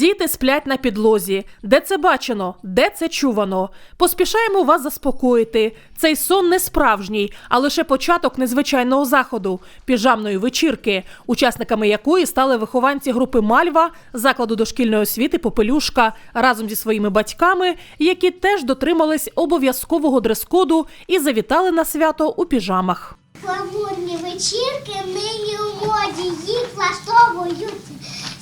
Діти сплять на підлозі. Де це бачено? Де це чувано? Поспішаємо вас заспокоїти. Цей сон не справжній, а лише початок незвичайного заходу піжамної вечірки, учасниками якої стали вихованці групи Мальва закладу дошкільної освіти Попелюшка разом зі своїми батьками, які теж дотримались обов'язкового дрес-коду і завітали на свято у піжамах. Гламурні вечірки нині у моді, їх влаштовують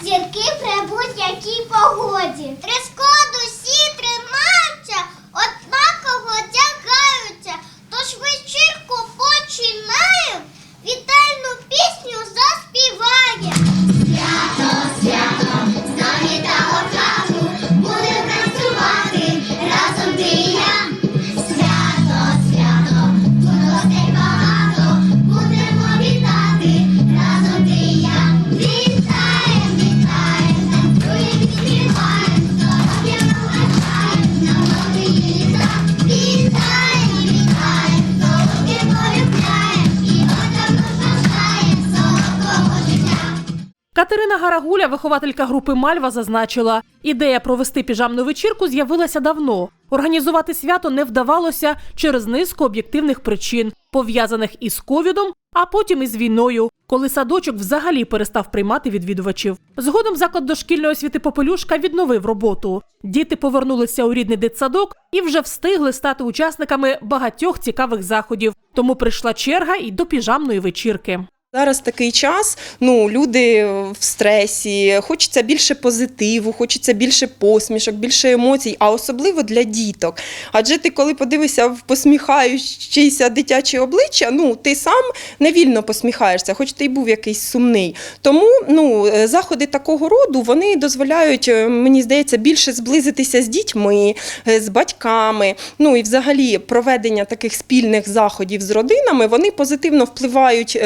зірки будь-якій погоді. Дрес-код усі тримаються, однаково одягаються. Тож вечірку Катерина Гарагуля, вихователька групи Мальва, зазначила, ідея провести піжамну вечірку з'явилася давно. Організувати свято не вдавалося через низку об'єктивних причин, пов'язаних із ковідом, а потім із війною, коли садочок взагалі перестав приймати відвідувачів. Згодом заклад дошкільної освіти Попелюшка відновив роботу. Діти повернулися у рідний дитсадок і вже встигли стати учасниками багатьох цікавих заходів. Тому прийшла черга і до піжамної вечірки. Зараз такий час, ну люди в стресі, хочеться більше позитиву, хочеться більше посмішок, більше емоцій, а особливо для діток. Адже ти, коли подивишся в посміхаючіся дитячі обличчя, ну ти сам невільно посміхаєшся, хоч ти й був якийсь сумний. Тому ну, е, заходи такого роду вони дозволяють, е, мені здається, більше зблизитися з дітьми, е, з батьками. Ну і взагалі проведення таких спільних заходів з родинами вони позитивно впливають.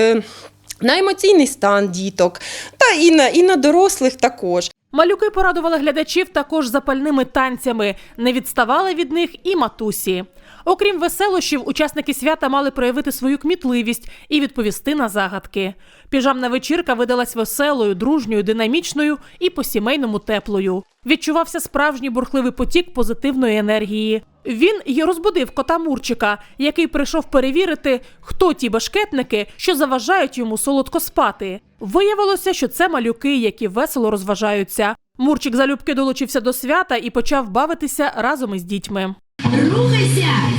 На емоційний стан діток, та і на, і на дорослих також. Малюки порадували глядачів також запальними танцями. Не відставали від них і матусі. Окрім веселощів, учасники свята мали проявити свою кмітливість і відповісти на загадки. Піжамна вечірка видалась веселою, дружньою, динамічною і по-сімейному теплою. Відчувався справжній бурхливий потік позитивної енергії. Він й розбудив кота Мурчика, який прийшов перевірити, хто ті башкетники, що заважають йому солодко спати. Виявилося, що це малюки, які весело розважаються. Мурчик залюбки долучився до свята і почав бавитися разом із дітьми. Рухайся!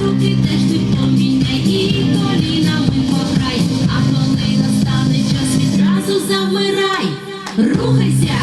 Руки теж ти поміняй і колінами пограй А коли настане час відразу замирай Рухайся!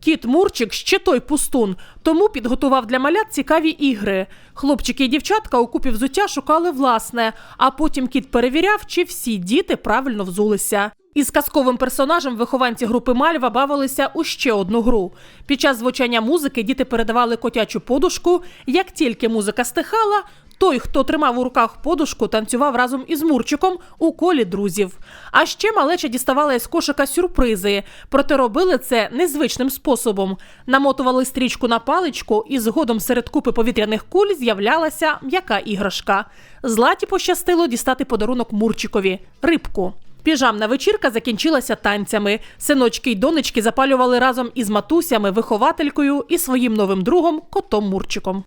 Кіт Мурчик ще той пустун, тому підготував для малят цікаві ігри. Хлопчики і дівчатка у купі взуття шукали власне, а потім кіт перевіряв, чи всі діти правильно взулися. Із казковим персонажем вихованці групи Мальва бавилися у ще одну гру. Під час звучання музики діти передавали котячу подушку. Як тільки музика стихала, той, хто тримав у руках подушку, танцював разом із Мурчиком у колі друзів. А ще малеча діставала із кошика сюрпризи, проте робили це незвичним способом. Намотували стрічку на паличку, і згодом серед купи повітряних куль з'являлася м'яка іграшка. Златі пощастило дістати подарунок Мурчикові рибку. Піжамна вечірка закінчилася танцями. Синочки й донечки запалювали разом із матусями, вихователькою і своїм новим другом котом Мурчиком.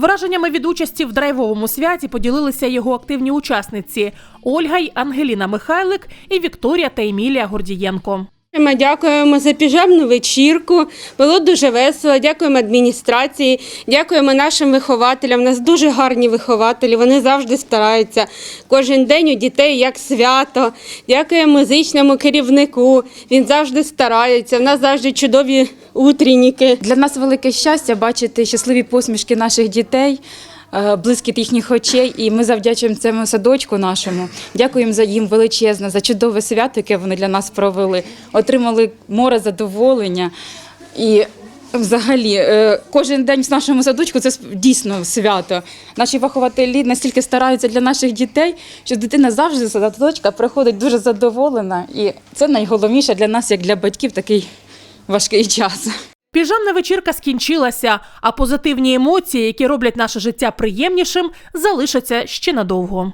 Враженнями від участі в драйвовому святі поділилися його активні учасниці Ольга й Ангеліна Михайлик і Вікторія та Емілія Гордієнко. Ми дякуємо за піжамну вечірку. Було дуже весело. Дякуємо адміністрації, дякуємо нашим вихователям. У нас дуже гарні вихователі. Вони завжди стараються. Кожен день у дітей як свято. Дякуємо музичному керівнику. Він завжди старається. У нас завжди чудові утренніки. Для нас велике щастя бачити щасливі посмішки наших дітей. Е, Блискіт їхніх очей, і ми завдячуємо цьому садочку нашому. Дякуємо за їм величезне, за чудове свято, яке вони для нас провели. Отримали море задоволення. І взагалі, е, кожен день в нашому садочку це дійсно свято. Наші вихователі настільки стараються для наших дітей, що дитина завжди з садочка приходить дуже задоволена. І це найголовніше для нас, як для батьків, такий важкий час. Піжамна вечірка скінчилася, а позитивні емоції, які роблять наше життя приємнішим, залишаться ще надовго.